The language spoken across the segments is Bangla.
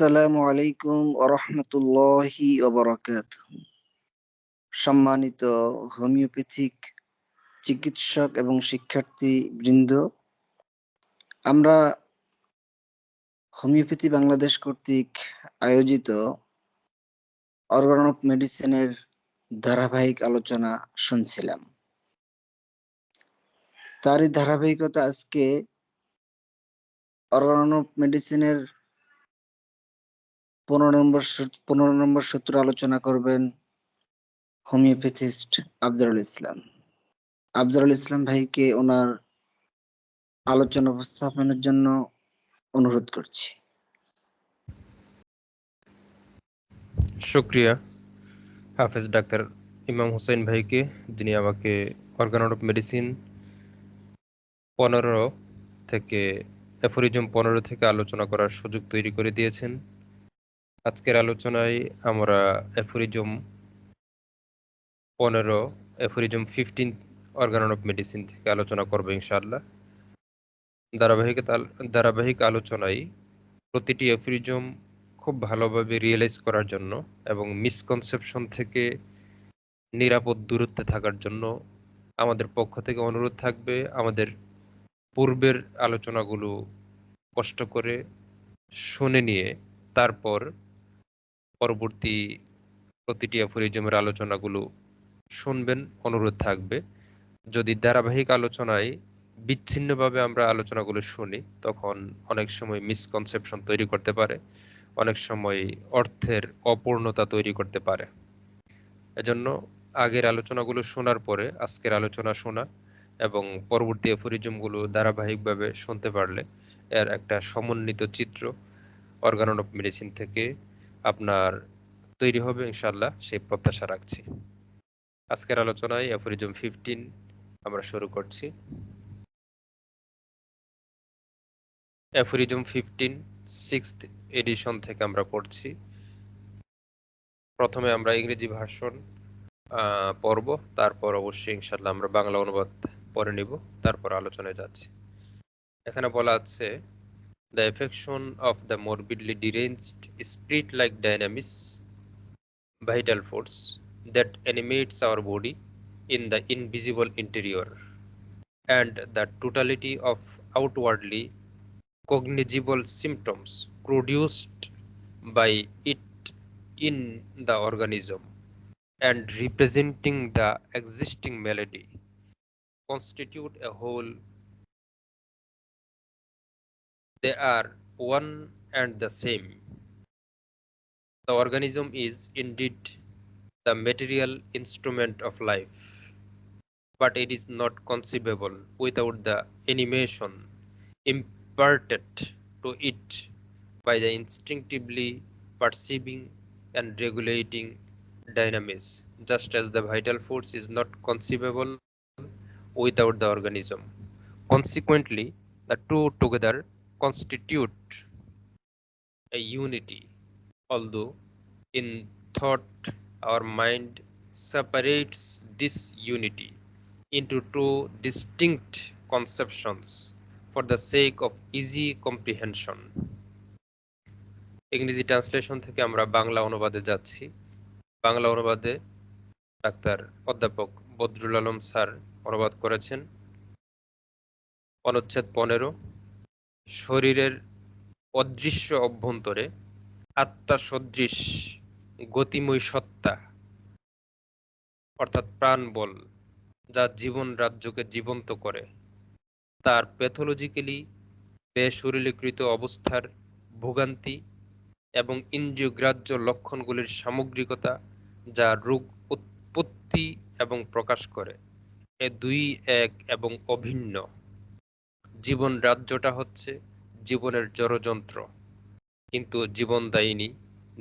আসসালামু আলাইকুম ওরহমতুল্লাহি ওবরাকাত সম্মানিত হোমিওপ্যাথিক চিকিৎসক এবং শিক্ষার্থী বৃন্দ আমরা হোমিওপ্যাথি বাংলাদেশ কর্তৃক আয়োজিত অর্গান অফ মেডিসিনের ধারাবাহিক আলোচনা শুনছিলাম। তারই ধারাবাহিকতা আজকে অর্গান অফ মেডিসিনের পনেরো নম্বর পনেরো নম্বর সূত্র আলোচনা করবেন হোমিওপ্যাথিস্ট আফজারুল ইসলাম। আফজারুল ইসলাম ভাইকে ওনার আলোচনা উপস্থাপনের জন্য অনুরোধ করছি। শুক্রিয়া। হাফেজ ডাক্তার ইমাম হোসেন ভাইকে, যিনি আমাকে অর্গানট অফ মেডিসিন পনেরো থেকে অ্যাফোরিজম পনেরো থেকে আলোচনা করার সুযোগ তৈরি করে দিয়েছেন। আজকের আলোচনায় আমরা অ্যাফোরিজম পনেরো aphorism fifteen organon of medicine থেকে আলোচনা করব ইনশাআল্লাহ। ধারাবাহিক ধারাবাহিক আলোচনায় প্রতিটি অ্যাফোরিজম খুব ভালোভাবে রিয়েলাইজ করার জন্য এবং মিসকনসেপশন থেকে নিরাপদ দূরত্বে থাকার জন্য আমাদের পক্ষ থেকে অনুরোধ থাকবে আমাদের পূর্বের আলোচনাগুলো কষ্ট করে শুনে নিয়ে তারপর পরবর্তী প্রতিটি অ্যাফোরিজমের আলোচনাগুলো শুনবেন, অনুরোধ থাকবে। যদি ধারাবাহিক আলোচনায় বিচ্ছিন্নভাবে আমরা আলোচনাগুলো শুনি, তখন অনেক সময় মিসকনসেপশন তৈরি করতে পারে, অনেক সময় অর্থের অপূর্ণতা তৈরি করতে পারে। এজন্য আগের আলোচনাগুলো শোনার পরে আজকের আলোচনা শোনা এবং পরবর্তী এফোরিজমগুলো ধারাবাহিকভাবে শুনতে পারলে এর একটা সমন্বিত চিত্র অর্গানন অফ মেডিসিন থেকে আপনার তৈরি হবে ইনশাল্লাহ সেই প্রত্যাশা রাখছি। আজকের আলোচনায় এফোরিজম ফিফটিন আমরা শুরু করছি। অ্যাফোরিজম ফিফটিন সিক্সথ এডিশন থেকে আমরা পড়ছি। প্রথমে আমরা ইংরেজি ভার্সন পড়ব, তারপর অবশ্যই ইনশাল্লাহ আমরা বাংলা অনুবাদ পড়ে নিব, তারপর আলোচনায় যাচ্ছি। এখানে বলা আছে the affection of the morbidly deranged spirit-like dynamis, vital force that animates our body in the invisible interior, and the totality of outwardly cognizable symptoms produced by it in the organism and representing the existing malady constitute a whole they are one and the same. The organism is indeed the material instrument of life, but it is not conceivable without the animation imparted to it by the instinctively perceiving and regulating dynamics, just as the vital force is not conceivable without the organism. Consequently, the two together constitute a unity, although in thought our mind separates this unity into two distinct conceptions for the sake of easy comprehension. ইংরেজি ট্রান্সলেশন থেকে আমরা বাংলা অনুবাদে যাচ্ছি বাংলা অনুবাদে ডাক্তার অধ্যাপক বদরুল আলম স্যার অনুবাদ করেছেন অনুচ্ছেদ পনেরো শরীরের অদৃশ্য অভ্যন্তরে আত্মা সদৃশ গতিময় সত্তা, অর্থাৎ প্রাণ বল যা জীবন রাজ্যকে জীবন্ত করে। তার প্যাথোলজিক্যালি বেশরীলীকৃত অবস্থার ভোগান্তি এবং ইন্দ্রিয়গ্রাহ্য লক্ষণগুলির সামগ্রিকতা যা রোগ উৎপত্তি এবং প্রকাশ করে। এ দুই এক এবং অভিন্ন। জীবন রাজ্যটা হচ্ছে জীবনের জড়যন্ত্র। কিন্তু জীবনদায়িনী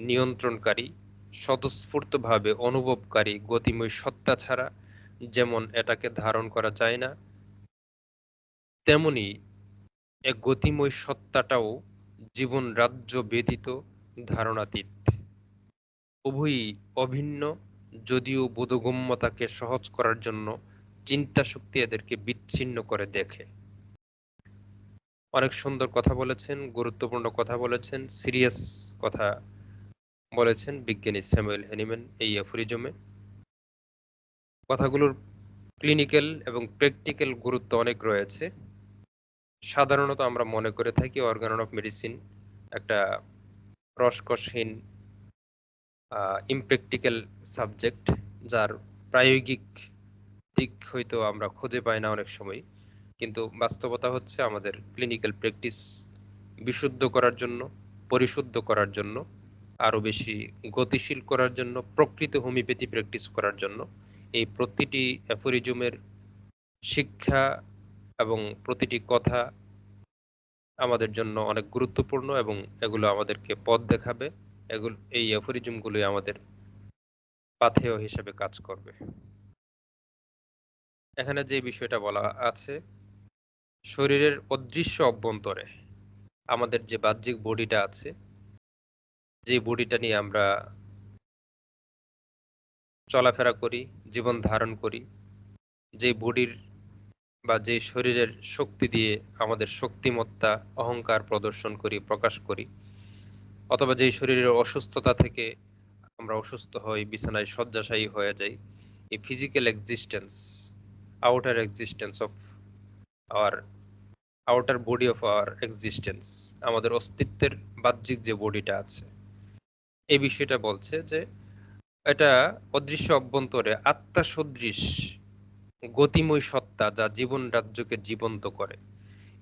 নিয়ন্ত্রণকারী, স্বতঃস্ফূর্তভাবে অনুভবকারী গতিময় সত্তা ছাড়া যেমন এটাকে ধারণ করা যায় না, তেমনি এক গতিময় সত্তাটাও জীবন রাজ্য ব্যতীত ধারণাতীত। উভয়ই অভিন্ন, যদিও বোধগম্যতাকে সহজ করার জন্য চিন্তা শক্তি এদেরকে বিচ্ছিন্ন করে দেখে। অনেক সুন্দর কথা বলেছেন, গুরুত্বপূর্ণ কথা বলেছেন সিরিয়াস কথা বলেছেন বিজ্ঞানী স্যামুয়েল হেনিম্যান এই অ্যাফোরিজমে কথাগুলোর ক্লিনিক্যাল এবং প্র্যাকটিক্যাল গুরুত্ব অনেক রয়েছে। সাধারণত আমরা মনে করে থাকি অর্গানন অফ মেডিসিন একটা রসকসহীন ইমপ্র্যাকটিক্যাল সাবজেক্ট যার প্রায়োগিক দিক হয়তো আমরা খুঁজে পাই না অনেক সময়। কিন্তু বাস্তবতা হচ্ছে আমাদের ক্লিনিক্যাল প্র্যাকটিস বিশুদ্ধ করার জন্য, পরিশুদ্ধ করার জন্য, আরও বেশি গতিশীল করার জন্য, প্রকৃত হোমিওপ্যাথি প্র্যাকটিস করার জন্য এই প্রতিটি অ্যাফোরিজমের শিক্ষা এবং প্রতিটি কথা আমাদের জন্য অনেক গুরুত্বপূর্ণ এবং এগুলো আমাদেরকে পথ দেখাবে। এগুলো, এই অ্যাফোরিজমগুলোই আমাদের পাথেয় হিসেবে কাজ করবে। এখানে যে বিষয়টা বলা আছে শরীরের অদৃশ্য অভ্যন্তরে আমাদের যে বাহ্যিক বডিটা আছে, যে বডিটা নিয়ে আমরা চলাফেরা করি, জীবন ধারণ করি, যে বডির বা যে শরীরের শক্তি দিয়ে আমাদের শক্তিমত্তা, অহংকার প্রদর্শন করি, প্রকাশ করি, অথবা যেই শরীরের অসুস্থতা থেকে আমরা অসুস্থ হই, বিছানায় শয্যাশায়ী হয়ে যাই, এই physical existence outer existence of our outer body of our existence আমাদের অস্তিত্বের বাহ্যিক যে বডিটা আছে। এই বিষয়টা বলছে যে এটা অদৃশ্য অভ্যন্তরে আত্মা সদৃশ গতিময় সত্তা যা জীবন রাজ্যকে জীবন্ত করে।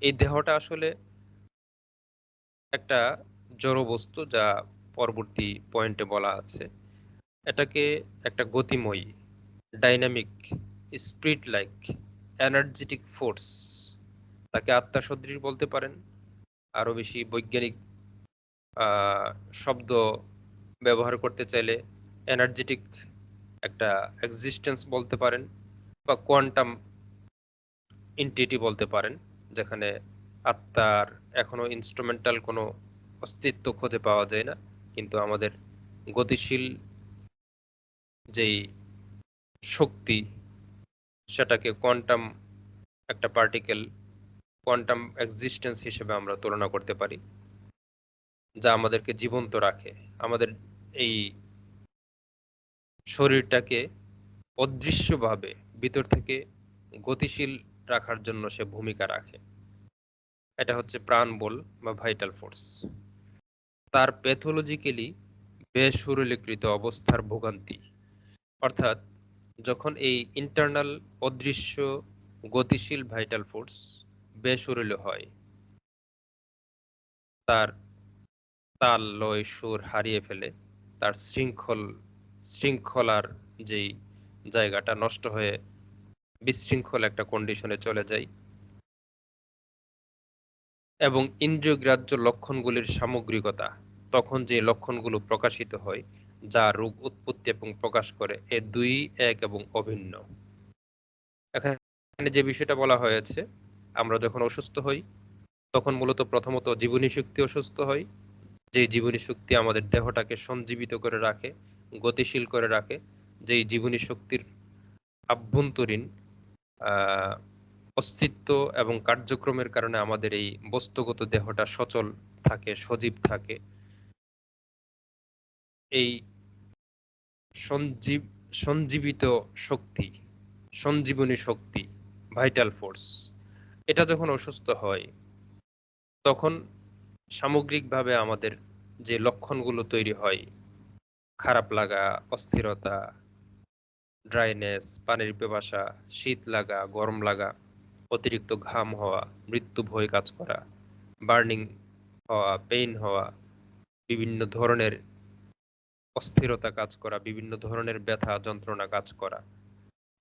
এই দেহটা আসলে একটা জড় বস্তু যা পরবর্তী পয়েন্টে বলা আছে। এটাকে একটা গতিময়ী dynamic spirit like energetic force তাকে আত্মা সদৃশ বলতে পারেন। আরও বেশি বৈজ্ঞানিক শব্দ ব্যবহার করতে চাইলে এনার্জেটিক একটা এক্সিস্টেন্স বলতে পারেন বা কোয়ান্টাম ইন্টিটি বলতে পারেন, যেখানে আত্মার এখনও ইনস্ট্রুমেন্টাল কোনো অস্তিত্ব খুঁজে পাওয়া যায় না। কিন্তু আমাদের গতিশীল যেই শক্তি সেটাকে কোয়ান্টাম একটা পার্টিকেল কোয়ান্টাম এক্সিস্টেন্স হিসেবে আমরা তুলনা করতে পারি, যা আমাদেরকে জীবন্ত রাখে। আমাদের এই শরীরটাকে অদৃশ্যভাবে ভিতর থেকে গতিশীল রাখার জন্য সে ভূমিকা রাখে। এটা হচ্ছে প্রাণ বল বা ভাইটাল ফোর্স তার প্যাথোলজিক্যালি বেসুরলীকৃত অবস্থার ভোগান্তি। অর্থাৎ যখন এই ইন্টারনাল অদৃশ্য, গতিশীল ভাইটাল ফোর্স বেসুরল হয়, তার তাল লয় সুর হারিয়ে ফেলে, তার শৃঙ্খল, শৃঙ্খলার যেই জায়গাটা নষ্ট হয়ে বিশৃঙ্খল একটা কন্ডিশনে চলে যায় এবং ইন্দ্রিয়গ্রাহ্য লক্ষণগুলির সামগ্রিকতা, তখন যে লক্ষণগুলো প্রকাশিত হয় যা রোগ উৎপত্তি এবং প্রকাশ করে, এ দুই এক এবং অভিন্ন। এখানে যে বিষয়টা বলা হয়েছে, আমরা যখন অসুস্থ হই, তখন মূলত প্রথমত জীবনী শক্তি অসুস্থ হয় যে জীবনী শক্তি আমাদের দেহটাকে সঞ্জীবিত করে রাখে, গতিশীল করে রাখে, যেই জীবনী শক্তির আভ্যন্তরীণ অস্তিত্ব এবং কার্যক্রমের কারণে আমাদের এই বস্তুগত দেহটা সচল থাকে, সজীব থাকে এই সঞ্জীব, সঞ্জীবিত শক্তি, সঞ্জীবনী শক্তি ভাইটাল ফোর্স এটা যখন অসুস্থ হয়, তখন সামগ্রিকভাবে আমাদের যে লক্ষণগুলো তৈরি হয়, খারাপ লাগা, অস্থিরতা ড্রাইনেস পানির পেপাসা, শীত লাগা, গরম লাগা, অতিরিক্ত ঘাম হওয়া, মৃত্যু ভয় কাজ করা বার্নিং হওয়া পেইন হওয়া, বিভিন্ন ধরনের অস্থিরতা কাজ করা, বিভিন্ন ধরনের ব্যথা যন্ত্রণা কাজ করা,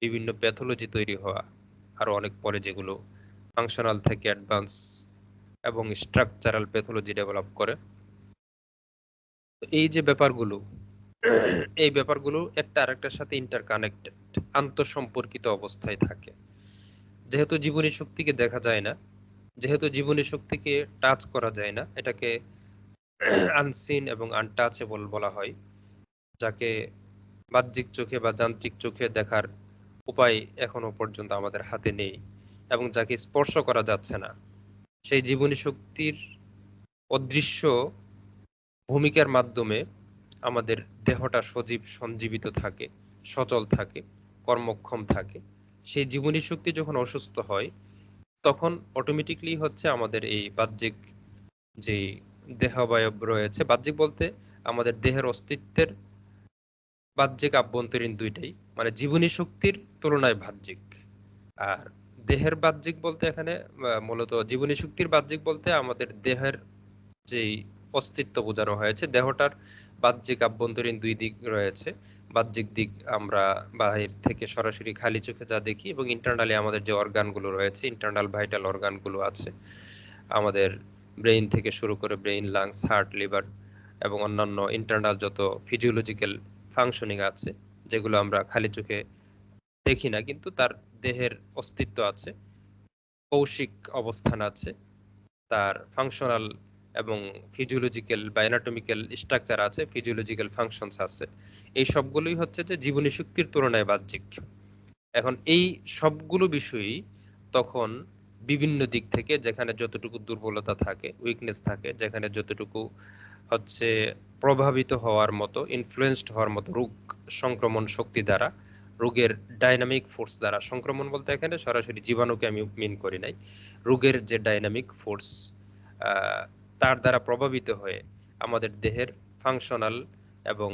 বিভিন্ন প্যাথোলজি তৈরি হওয়া, আরও অনেক পরে যেগুলো ফাংশনাল থেকে অ্যাডভান্স এবং স্ট্রাকচারাল প্যাথোলজি ডেভেলপ করে। এই যে ব্যাপারগুলো, এই ব্যাপারগুলো একটা আরেকটার সাথে ইন্টারকানেক্টেড আন্তঃসম্পর্কিত অবস্থায় থাকে। যেহেতু জীবনী শক্তিকে দেখা যায় না, যেহেতু জীবনী শক্তিকে টাচ করা যায় না, এটাকে আনসিন এবং আনটাচেবল বলা হয়। যাকে বাহ্যিক চোখে বা যান্ত্রিক চোখে দেখার উপায় এখনও পর্যন্ত আমাদের হাতে নেই এবং যাকে স্পর্শ করা যাচ্ছে না। সেই জীবনী শক্তির অদৃশ্য ভূমিকার মাধ্যমে আমাদের দেহটা সজীব, সঞ্জীবিত থাকে, সচল থাকে, কর্মক্ষম থাকে। সেই জীবনী শক্তি যখন অসুস্থ হয়, তখন অটোমেটিকলি হচ্ছে আমাদের এই বাহ্যিক যে দেহাবয়ব রয়েছে, বাহ্যিক বলতে আমাদের দেহের অস্তিত্বের বাহ্যিক আভ্যন্তরীণ দুইটাই মানে জীবনী শক্তির তুলনায় বাহ্যিক। আর দেহের বাহ্যিক বলতে এখানে মূলত জীবনী শক্তির বাহ্যিক বলতে আমাদের দেহের যেই অস্তিত্ব বোঝানো হয়েছে, দেহটার বাহ্যিক আভ্যন্তরীণ দুই দিক রয়েছে। বাহ্যিক দিক আমরা বাহির থেকে সরাসরি খালি চোখে যা দেখি এবং ইন্টারনালি আমাদের যে অর্গানগুলো রয়েছে ইন্টারনাল ভাইটাল অর্গানগুলো আছে, আমাদের ব্রেইন থেকে শুরু করে ব্রেইন লাংস হার্ট লিভার এবং অন্যান্য ইন্টারনাল যত ফিজিওলজিক্যাল ফাংশনিং আছে, যেগুলো আমরা খালি চোখে দেখি না, কিন্তু তার দেহের অস্তিত্ব আছে, কৌশিক অবস্থান আছে, তার ফাংশনাল এবং ফিজিওলজিক্যাল বা অ্যানাটমিক্যাল স্ট্রাকচার আছে ফিজিওলজিক্যাল ফাংশনস আছে। এই সবগুলোই হচ্ছে যে জীবনী শক্তির তুলনায় বাহ্যিক। এখন এই সবগুলো বিষয়ই তখন বিভিন্ন দিক থেকে যেখানে যতটুকু দুর্বলতা থাকে উইকনেস থাকে, যেখানে যতটুকু হচ্ছে প্রভাবিত হওয়ার মতো ইনফ্লুয়েসড হওয়ার মতো রোগ সংক্রমণ শক্তি দ্বারা, রোগের ডাইনামিক ফোর্স দ্বারা। সংক্রমণ বলতে এখানে সরাসরি জীবাণুকে আমি মিন করি নাই। রোগের যে ডাইনামিক ফোর্স তার দ্বারা প্রভাবিত হয়ে আমাদের দেহের ফাংশনাল এবং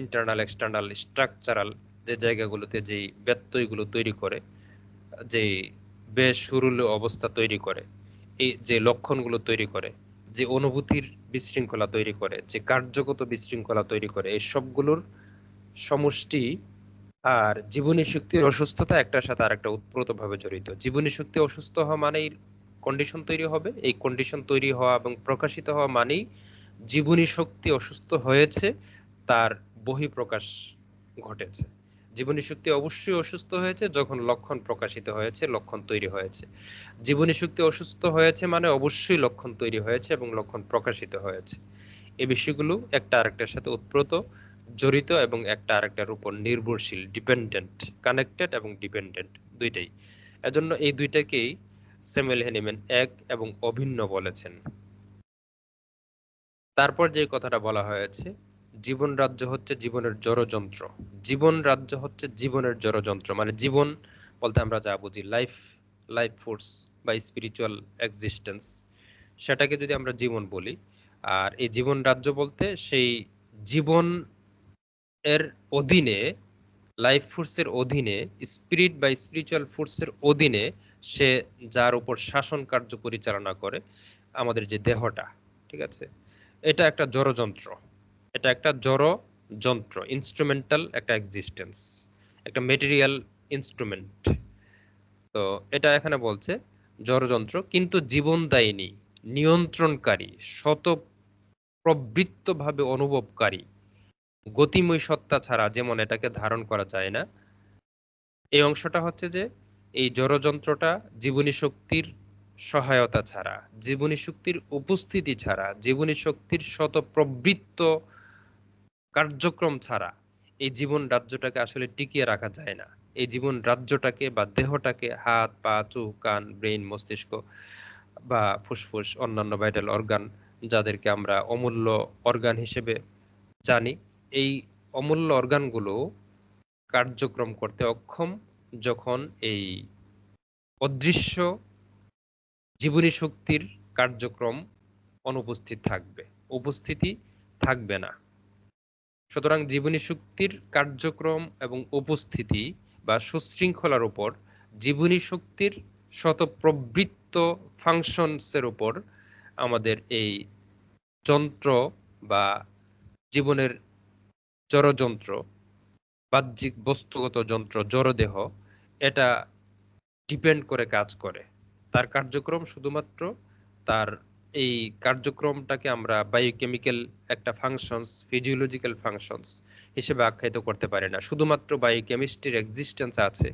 ইন্টারনাল এক্সটার্নাল স্ট্রাকচারাল যে জায়গাগুলোতে যেই ব্যত্যয়গুলো তৈরি করে, যেই বেশ সুরুল অবস্থা তৈরি করে, এই যে লক্ষণগুলো তৈরি করে যে অনুভূতির বিশৃঙ্খলা তৈরি করে, যে কার্যগত বিশৃঙ্খলা তৈরি করে, এই সবগুলোর সমষ্টি আর জীবনী শক্তির অসুস্থতা একটার সাথে আরেকটা ভাবে জড়িত। জীবনী শক্তি অসুস্থ হওয়া মানেই কন্ডিশন তৈরি হবে। এই কন্ডিশন তৈরি হওয়া এবং প্রকাশিত হওয়া মানেই জীবনী শক্তি অসুস্থ হয়েছে, তার বহিঃপ্রকাশ ঘটেছে। জীবনী শক্তি অবশ্যই অসুস্থ হয়েছে যখন লক্ষণ প্রকাশিত হয়েছে, লক্ষণ তৈরি হয়েছে। জীবনী শক্তি অসুস্থ হয়েছে মানে অবশ্যই লক্ষণ তৈরি হয়েছে এবং লক্ষণ প্রকাশিত হয়েছে। এই বিষয়গুলো একটা আরেকটার সাথে উৎপ্রত, জড়িত এবং একটা আরেকটার উপর নির্ভরশীল ডিপেন্ডেন্ট কানেক্টেড এবং ডিপেন্ডেন্ট দুইটাই। এজন্য এই দুইটাকেই স্যামুয়েল হেনিম্যান এক এবং অভিন্ন বলেছেন। তারপর যে কথাটা বলা হয়েছে জীবন রাজ্য হচ্ছে জীবনের জড়যন্ত্র। জীবন রাজ্য হচ্ছে জীবনের জড়যন্ত্র। মানে জীবন বলতে আমরা যা বুঝি লাইফ লাইফ ফোর্স বা স্পিরিচুয়াল এক্সিস্টেন্স সেটাকে যদি আমরা জীবন বলি, আর এই জীবন রাজ্য বলতে সেই জীবন এর অধীনে লাইফ ফোর্সের অধীনে স্পিরিট বা স্পিরিচুয়াল ফোর্সের অধীনে সে যার উপর শাসন কার্য পরিচালনা করে আমাদের যে দেহটা, ঠিক আছে? এটা একটা জড়যন্ত্র। এটা একটা জড় যন্ত্র ইনস্ট্রুমেন্টাল একটা এক্সিস্টেন্স একটা মেটেরিয়াল ইনস্ট্রুমেন্ট তো এটা এখানে বলছে জড়যন্ত্র কিন্তু জীবনদায়িনী নিয়ন্ত্রণকারী, শত প্রবৃত্তভাবে অনুভবকারী, গতিময় সত্তা ছাড়া যেমন এটাকে ধারণ করা যায় না, এই অংশটা হচ্ছে যে এই জড়যন্ত্রটা জীবনী শক্তির সহায়তা ছাড়া, জীবনী শক্তির উপস্থিতি ছাড়া, জীবনী শক্তির শত প্রবৃত্ত কার্যক্রম ছাড়া এই জীবন রাজ্যটাকে আসলে টিকিয়ে রাখা যায় না। এই জীবন রাজ্যটাকে বা দেহটাকে হাত, পা, চোখ, কান, ব্রেইন, মস্তিষ্ক বা ফুসফুস, অন্যান্য ভাইটাল অর্গান যাদেরকে আমরা অমূল্য অর্গান হিসেবে জানি, এই অমূল্য অর্গানগুলো কার্যক্রম করতে অক্ষম যখন এই অদৃশ্য জীবনী শক্তির কার্যক্রম অনুপস্থিত থাকবে। উপস্থিতি থাকবে না। সুতরাং জীবনী শক্তির কার্যক্রম এবং উপস্থিতি বা সুশৃঙ্খলার উপর, জীবনী শক্তির শত প্রবৃত্ত ফাংশনসের উপর আমাদের এই যন্ত্র বা জীবনের জড়যন্ত্র বাহ্যিক বস্তুগত যন্ত্র, জড়দেহ, এটা ডিপেন্ড করে কাজ করে। তার কার্যক্রম শুধুমাত্র তার এই কার্যক্রমটাকে আমরা বায়োকেমিক্যাল একটা ফাংশনস ফিজিওলজিক্যাল ফাংশনস হিসেবে আখ্যায়িত করতে পারি না। শুধুমাত্র বায়োকেমিস্ট্রির এক্সিস্টেন্স আছে,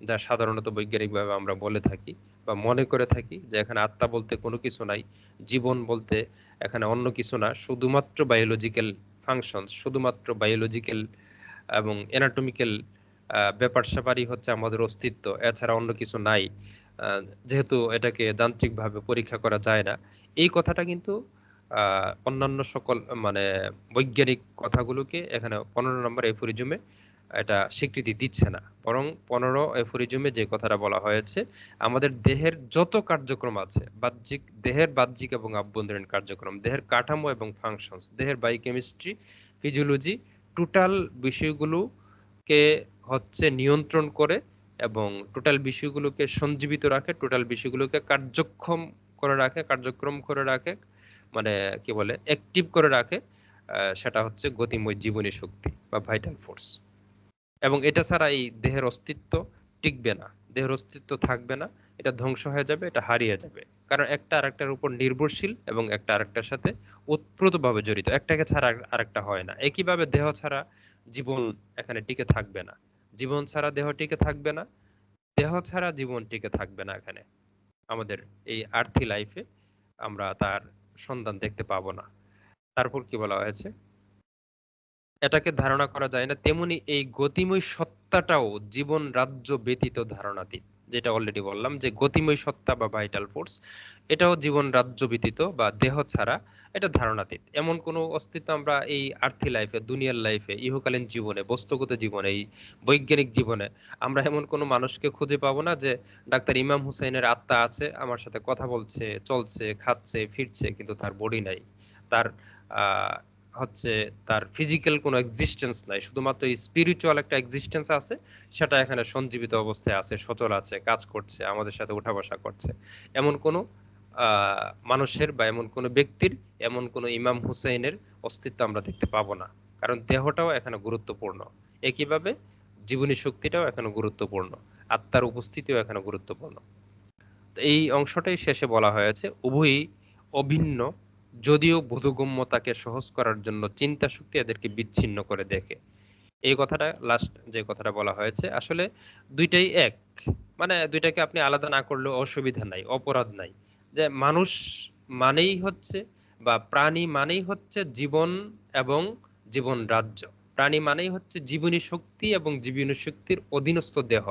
যা সাধারণত বৈজ্ঞানিকভাবে আমরা বলে থাকি বা মনে করে থাকি যে এখানে আত্মা বলতে কোনো কিছু নাই, জীবন বলতে এখানে অন্য কিছু না। শুধুমাত্র বায়োলজিক্যাল ফাংশনস শুধুমাত্র বায়োলজিক্যাল এবং এনাটমিক্যাল ব্যাপার স্যাপারই হচ্ছে আমাদের অস্তিত্ব। এছাড়া অন্য কিছু নাই। যেহেতু এটাকে যান্ত্রিকভাবে পরীক্ষা করা যায় না, এই কথাটা কিন্তু অন্যান্য সকল মানে বৈজ্ঞানিক কথাগুলোকে এখানে পনেরো নম্বর এফোরিজমে এটা স্বীকৃতি দিচ্ছে না। বরং পনেরো এফোরিজমে যে কথাটা বলা হয়েছে, আমাদের দেহের যত কার্যক্রম আছে, বাহ্যিক, দেহের বাহ্যিক এবং আভ্যন্তরীণ কার্যক্রম, দেহের কাঠামো এবং ফাংশনস দেহের বায়োকেমিস্ট্রি ফিজিওলজি টোটাল বিষয়গুলোকে হচ্ছে নিয়ন্ত্রণ করে এবং টোটাল বিষয়গুলোকে সঞ্জীবিত রাখে টোটাল বিষয়গুলোকে কার্যক্ষম করে রাখে, কার্যক্রম করে রাখে মানে কি বলে অ্যাক্টিভ করে রাখে সেটা হচ্ছে গতিময় জীবনী শক্তি বা ভাইটাল ফোর্স এবং এটা ছাড়া এই দেহের অস্তিত্ব টিকবে না, দেহের অস্তিত্ব থাকবে না, এটা ধ্বংস হয়ে যাবে, এটা হারিয়ে যাবে। কারণ একটা আরেকটার উপর নির্ভরশীল এবং একটা আরেকটার সাথে ওতপ্রোতভাবে জড়িত, একটাকে ছাড়া আরেকটা হয় না। একইভাবে দেহ ছাড়া জীবন এখানে টিকে থাকবে না। জীবন ছাড়া দেহ টিকে থাকবে না, দেহ ছাড়া জীবন টিকে থাকবে না এখানে। আমাদের এই আর্থি লাইফে আমরা তার সন্ধান দেখতে পাবো না। তারপর কি বলা হয়েছে? এটাকে ধারণা করা যায় না, তেমনি এই গতিময় সত্তাটাও জীবন রাজ্য ব্যতীত ধারণাতীত। যেটা অলরেডি বললাম যে গতিময় সত্তা বা ভাইটাল ফোর্স এটাও জীবন রাজ্য ব্যতীত বা দেহ ছাড়া এটা ধারণাতীত। এমন কোনো অস্তিত্ব আমরা এই আর্থি লাইফে দুনিয়ার লাইফে ইহকালীন জীবনে, বস্তুগত জীবনে, এই বৈজ্ঞানিক জীবনে আমরা এমন কোনো মানুষকে খুঁজে পাবো না যে ডাক্তার ইমাম হুসাইনের আত্মা আছে, আমার সাথে কথা বলছে, চলছে, খাচ্ছে, ফিরছে, কিন্তু তার বডি নাই। তার হচ্ছে তার ফিজিক্যাল কোনো এক্সিস্টেন্স নাই। শুধুমাত্র স্পিরিচুয়াল একটা এক্সিস্টেন্স আছে, সেটা এখানে সঞ্জীবিত অবস্থায় আছে, সচল আছে, কাজ করছে, আমাদের সাথে উঠা বসা করছে। এমন কোনো মানুষের বা এমন কোনো ব্যক্তির, এমন কোনো ইমাম হুসাইনের অস্তিত্ব আমরা দেখতে পাবো না। কারণ দেহটাও এখানে গুরুত্বপূর্ণ। একইভাবে জীবনী শক্তিটাও এখানে গুরুত্বপূর্ণ। আত্মার উপস্থিতিও এখানে গুরুত্বপূর্ণ। এই অংশটাই শেষে বলা হয়েছে, উভয়ই অভিন্ন যদিও বোধগম্যতাকে সহজ করার জন্য চিন্তা শক্তি এদেরকে বিচ্ছিন্ন করে দেখে। এই কথাটা লাস্ট যে কথাটা বলা হয়েছে, আসলে দুইটাই এক। মানে দুইটাকে আপনি আলাদা না করলেও অসুবিধা নাই, অপরাধ নাই। যে মানুষ মানেই হচ্ছে বা প্রাণী মানেই হচ্ছে জীবন এবং জীবন রাজ্য। প্রাণী মানেই হচ্ছে জীবনী শক্তি এবং জীবনী শক্তির অধীনস্থ দেহ।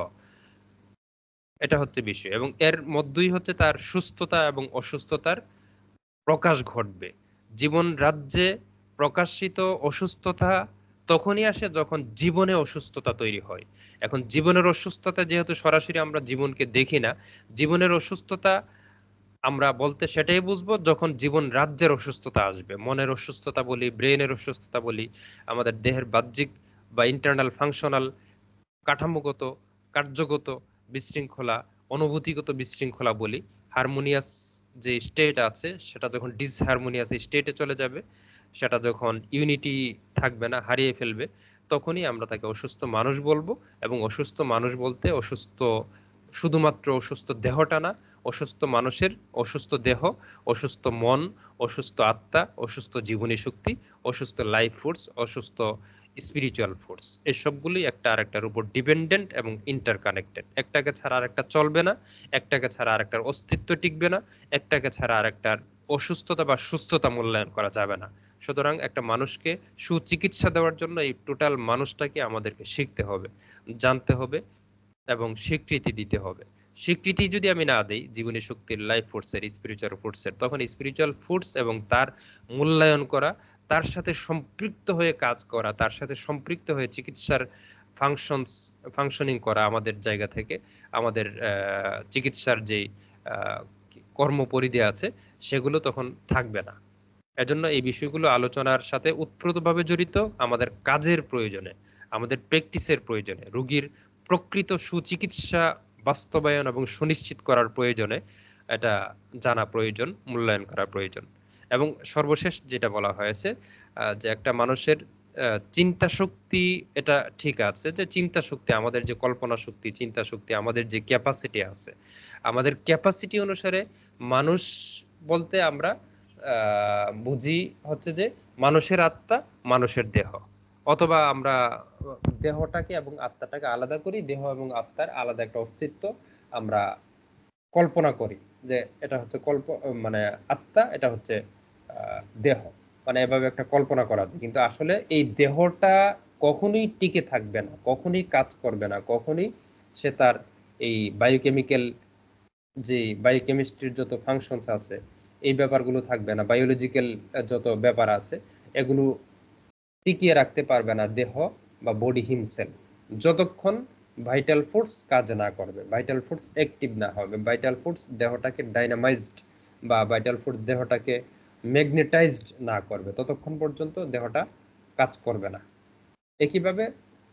এটা হচ্ছে বিষয় এবং এর মধ্যেই হচ্ছে তার সুস্থতা এবং অসুস্থতার প্রকাশ ঘটবে। জীবন রাজ্যে প্রকাশিত অসুস্থতা, তখনই আসে যখন জীবনে অসুস্থতা তৈরি হয়। এখন জীবনের অসুস্থতা যেহেতু সরাসরি আমরা জীবনকে দেখি না, জীবনের অসুস্থতা আমরা বলতে সেটাই বুঝব যখন জীবন রাজ্যের অসুস্থতা আসবে। মনের অসুস্থতা বলি ব্রেনের অসুস্থতা বলি, আমাদের দেহের বাহ্যিক বা ইন্টারনাল ফাংশনাল কাঠামোগত, কার্যগত বিশৃঙ্খলা, অনুভূতিগত বিশৃঙ্খলা বলি হারমোনিয়াস যে স্টেট আছে, সেটা যখন ডিসহারমোনিয়াস স্টেটে চলে যাবে, সেটা যখন ইউনিটি থাকবে না, হারিয়ে ফেলবে, তখনই আমরা তাকে অসুস্থ মানুষ বলব এবং অসুস্থ মানুষ বলতে অসুস্থ শুধুমাত্র অসুস্থ দেহটা না, অসুস্থ মানুষের অসুস্থ দেহ, অসুস্থ মন, অসুস্থ আত্মা, অসুস্থ জীবনী শক্তি, অসুস্থ লাইফ ফোর্স অসুস্থ স্পিরিচুয়াল ফোর্স এই একটা আরেকটার উপর ডিপেন্ডেন্ট এবং ইন্টার কানেক্টেড একটাকে ছাড়া আরেকটা চলবে না, একটাকে ছাড়া আরেকটার অস্তিত্ব টিকবে না, একটাকে ছাড়া আরেকটার অসুস্থতা বা সুস্থতা মূল্যায়ন করা যাবে না। সুতরাং একটা মানুষকে সুচিকিৎসা দেওয়ার জন্য এই টোটাল মানুষটাকে আমাদেরকে শিখতে হবে, জানতে হবে এবং স্বীকৃতি দিতে হবে। স্বীকৃতি যদি আমি না দিই, জীবনী শক্তির লাইফ ফোর্সের স্পিরিচুয়াল ফোর্সের তখন স্পিরিচুয়াল ফোর্স এবং তার মূল্যায়ন করা তার সাথে সম্পৃক্ত হয়ে কাজ করা, তার সাথে সম্পৃক্ত হয়ে চিকিৎসার ফাংশনস ফাংশনিং করা আমাদের জায়গা থেকে, আমাদের চিকিৎসার যে কর্মপরিধি আছে, সেগুলো তখন থাকবে না। এজন্য এই বিষয়গুলো আলোচনার সাথে উৎপ্রতভাবে জড়িত আমাদের কাজের প্রয়োজনে, আমাদের প্র্যাকটিসের প্রয়োজনে, রোগীর প্রকৃত সুচিকিৎসা বাস্তবায়ন এবং সুনিশ্চিত করার প্রয়োজনে এটা জানা প্রয়োজন, মূল্যায়ন করা প্রয়োজন। এবং সর্বশেষ যেটা বলা হয়েছে যে একটা মানুষের চিন্তা শক্তি এটা ঠিক আছে যে চিন্তা শক্তি আমাদের যে কল্পনা শক্তি চিন্তা শক্তি আমাদের যে ক্যাপাসিটি আছে, আমাদের ক্যাপাসিটি অনুসারে মানুষ বলতে আমরা বুঝি হচ্ছে যে মানুষের আত্মা মানুষের দেহ, অথবা আমরা দেহটাকে এবং আত্মাটাকে আলাদা করি, দেহ এবং আত্মার আলাদা একটা অস্তিত্ব আমরা কল্পনা করি যে এটা হচ্ছে কল্প মানে আত্মা, এটা হচ্ছে দেহ। মানে এভাবে একটা কল্পনা করা যায়। কিন্তু আসলে এই দেহটা কখনোই টিকে থাকবে না, কখনোই কাজ করবে না, কখনোই সে তার এই বায়োকেমিক্যাল যে বায়োকেমিস্ট্রির যত ফাংশনস আছে, এই ব্যাপারগুলো থাকবে না। বায়োলজিক্যাল যত ব্যাপার আছে, এগুলো টিকিয়ে রাখতে পারবে না দেহ বা বডি হিমসেলফ যতক্ষণ ভাইটাল ফোর্স কাজ না করবে ভাইটাল ফোর্স অ্যাক্টিভ না হবে ভাইটাল ফোর্স দেহটাকে ডাইনামাইজড বা ভাইটাল ফোর্স দেহটাকে ম্যাগনেটাইজড না করবে, ততক্ষণ পর্যন্ত দেহটা কাজ করবে না। একইভাবে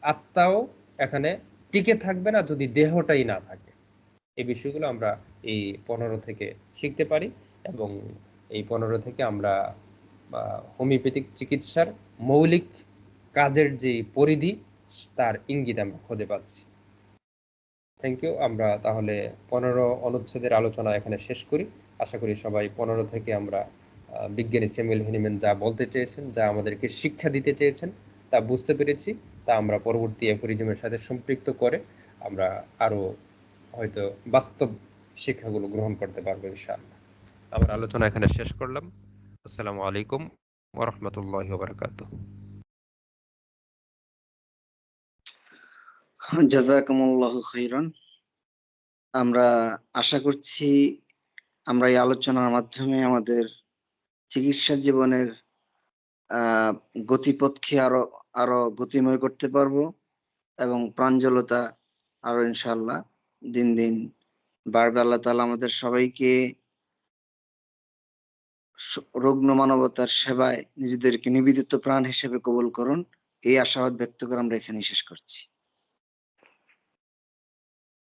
আত্মাও এখানে টিকে থাকবে না যদি দেহটাই না থাকে। এই বিষয়গুলো আমরা এই পনেরো থেকে শিখতে পারি এবং এই পনেরো থেকে আমরা হোমিওপ্যাথিক চিকিৎসার মৌলিক কাজের যে পরিধি, তার ইঙ্গিত আমরা খুঁজে পাচ্ছি। থ্যাংক ইউ আমরা তাহলে পনেরো অনুচ্ছেদের আলোচনা এখানে শেষ করি। আশা করি সবাই পনেরো থেকে আমরা বিজ্ঞানী স্যামুয়েল হিনিম্যান যা বলতে চেয়েছেন, যা আমাদেরকে শিক্ষা দিতে চেয়েছেন, তা বুঝতে পেরেছি। তা আমরা পরবর্তী অ্যাফোরিজমের সাথে সম্পৃক্ত করে আমরা আরও হয়তো বাস্তব শিক্ষাগুলো গ্রহণ করতে পারব, ইনশাআল্লাহ। আমার আলোচনা এখানে শেষ করলাম। আসসালামু আলাইকুম ওরহমতুল্লাহ বারকাতুহ। জাজাকুমুল্লাহ খৈরান আমরা আশা করছি আমরা এই আলোচনার মাধ্যমে আমাদের চিকিৎসা জীবনের গতিপথকে আরও আরও গতিময় করতে পারব এবং প্রাঞ্জলতা আরও ইনশাল্লাহ দিন দিন বাড়বে। আল্লাহ তালা আমাদের সবাইকে রুগ্ন মানবতার সেবায় নিজেদেরকে নিবেদিত প্রাণ হিসেবে কবুল করুন। এই আশাবাদ ব্যক্ত করে আমরা এখানে শেষ করছি।